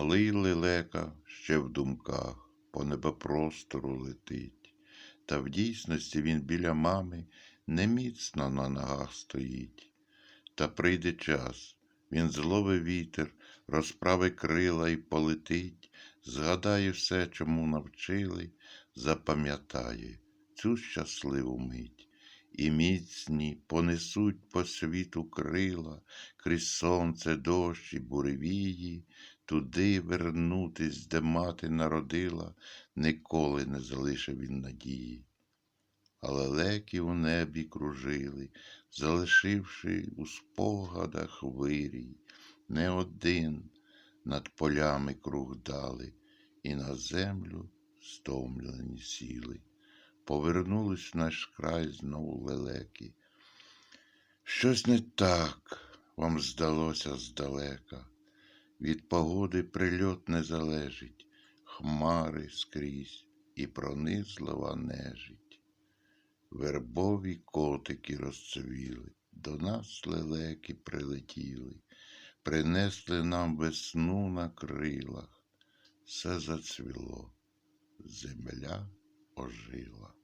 Малий лелека ще в думках по небопростору летить, та в дійсності він біля мами неміцно на ногах стоїть. Та прийде час, він зловить вітер, розправить крила і полетить, згадає все, чому навчили, запам'ятає цю щасливу мить. І міцні понесуть по світу крила, крізь сонце, дощ і буревії, туди вернутись, де мати народила, ніколи не залишив він надії. Але леки у небі кружили, залишивши у спогадах вирій, не один над полями круг дали, і на землю стомлені сіли. Повернулись наш край знову лелеки. Щось не так вам здалося здалека. Від погоди прильот не залежить, хмари скрізь і пронизлива нежить. Вербові котики розцвіли, до нас лелеки прилетіли, принесли нам весну на крилах, все зацвіло, земля ожила.